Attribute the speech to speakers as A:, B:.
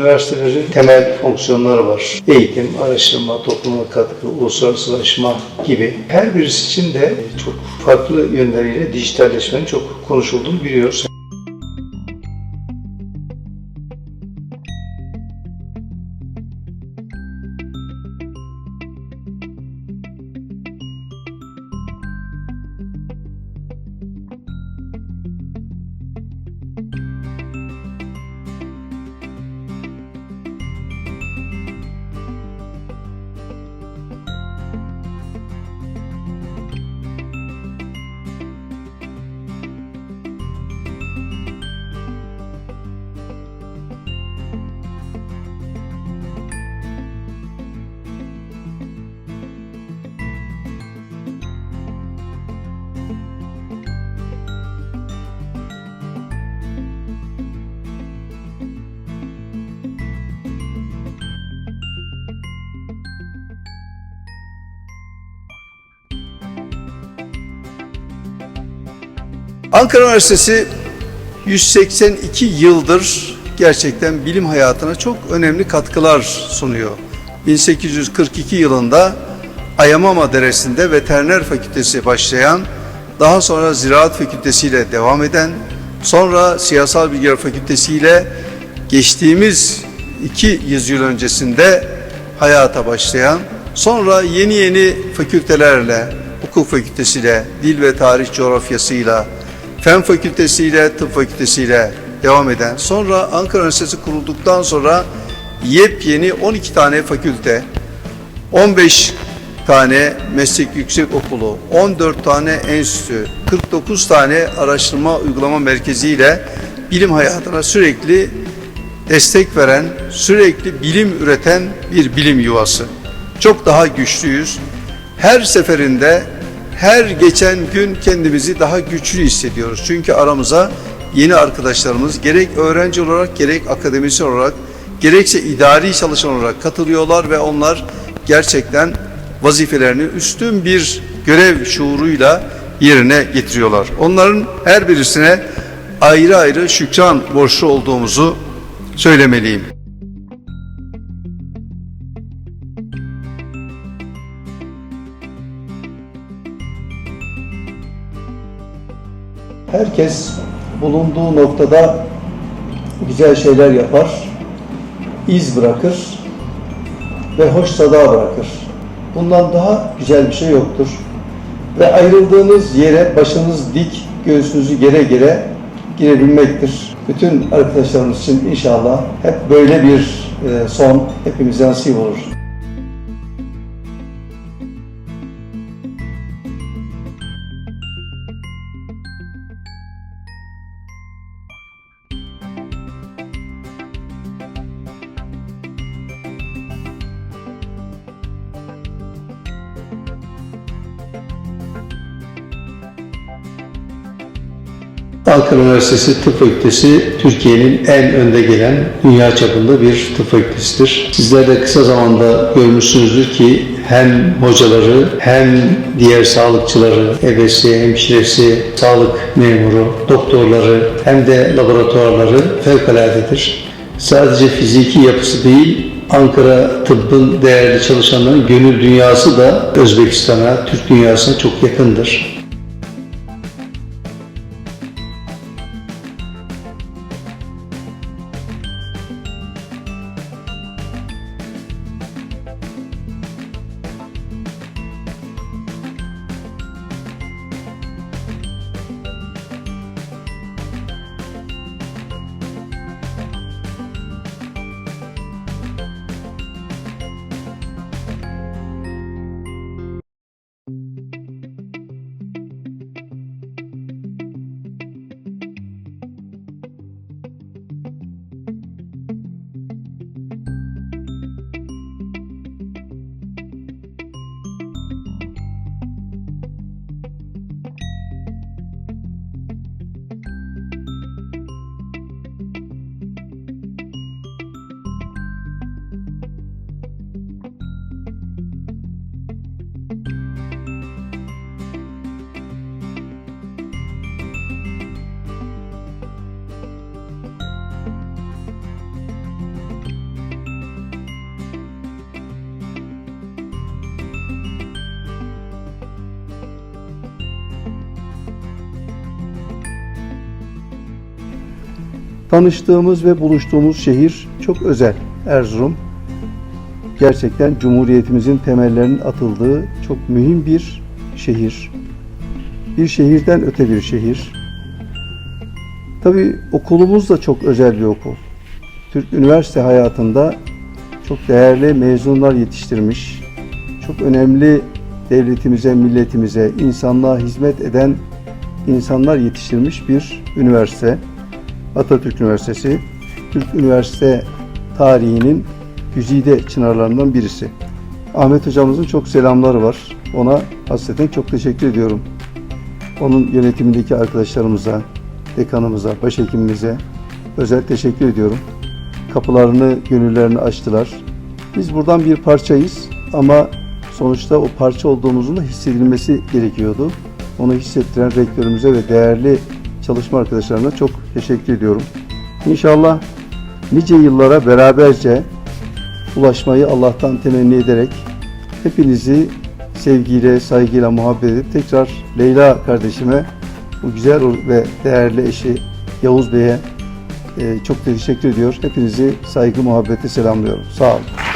A: üniversitelerin temel fonksiyonları var. Eğitim, araştırma, topluma katkı, uluslararasılaşma gibi. Her birisi için de çok farklı yönleriyle dijitalleşmenin çok konuşulduğunu biliyoruz. Ankara Üniversitesi 182 yıldır gerçekten bilim hayatına çok önemli katkılar sunuyor. 1842 yılında Ayamama Deresi'nde veteriner fakültesi başlayan, daha sonra Ziraat Fakültesi ile devam eden, sonra Siyasal Bilgiler Fakültesi ile geçtiğimiz iki yüzyıl öncesinde hayata başlayan, sonra yeni yeni fakültelerle, hukuk fakültesiyle, dil ve tarih coğrafyasıyla, Fen Fakültesiyle, Tıp Fakültesiyle devam eden, sonra Ankara Üniversitesi kurulduktan sonra yepyeni 12 tane fakülte, 15 tane meslek yüksek okulu, 14 tane enstitü, 49 tane araştırma uygulama merkeziyle bilim hayatına sürekli destek veren, sürekli bilim üreten bir bilim yuvası. Çok daha güçlüyüz. Her seferinde her geçen gün kendimizi daha güçlü hissediyoruz. Çünkü aramıza yeni arkadaşlarımız gerek öğrenci olarak gerek akademisyen olarak gerekse idari çalışan olarak katılıyorlar ve onlar gerçekten vazifelerini üstün bir görev şuuruyla yerine getiriyorlar. Onların her birisine ayrı ayrı şükran borçlu olduğumuzu söylemeliyim. Herkes bulunduğu noktada güzel şeyler yapar, iz bırakır ve hoş sada bırakır. Bundan daha güzel bir şey yoktur. Ve ayrıldığınız yere başınız dik, göğsünüzü gere gere girebilmektir. Bütün arkadaşlarımız için inşallah hep böyle bir e, son hepimize nasip olur. Ankara Üniversitesi Tıp Fakültesi Türkiye'nin en önde gelen dünya çapında bir tıp fakültesidir. Sizler de kısa zamanda görmüşsünüzdür ki hem hocaları hem diğer sağlıkçıları, ebesi, hemşiresi, sağlık memuru, doktorları hem de laboratuvarları fevkaladedir. Sadece fiziki yapısı değil, Ankara tıbbın değerli çalışanların gönül dünyası da Özbekistan'a, Türk dünyasına çok yakındır. Tanıştığımız ve buluştuğumuz şehir çok özel. Erzurum gerçekten Cumhuriyetimizin temellerinin atıldığı çok mühim bir şehir. Bir şehirden öte bir şehir. Tabii okulumuz da çok özel bir okul. Türk üniversite hayatında çok değerli mezunlar yetiştirmiş, çok önemli devletimize, milletimize, insanlığa hizmet eden insanlar yetiştirmiş bir üniversite. Atatürk Üniversitesi, Türk üniversite tarihinin güzide çınarlarından birisi. Ahmet hocamızın çok selamları var. Ona hasreten çok teşekkür ediyorum. Onun yönetimindeki arkadaşlarımıza, dekanımıza, başhekimimize özel teşekkür ediyorum. Kapılarını, gönüllerini açtılar. Biz buradan bir parçayız ama sonuçta o parça olduğumuzun da hissedilmesi gerekiyordu. Onu hissettiren rektörümüze ve değerli çalışma arkadaşlarına çok teşekkür ediyorum. İnşallah nice yıllara beraberce ulaşmayı Allah'tan temenni ederek hepinizi sevgiyle, saygıyla muhabbet edip tekrar Leyla kardeşime bu güzel ve değerli eşi Yavuz Bey'e e, çok teşekkür ediyor. Hepinizi saygı, muhabbeti selamlıyorum. Sağ olun.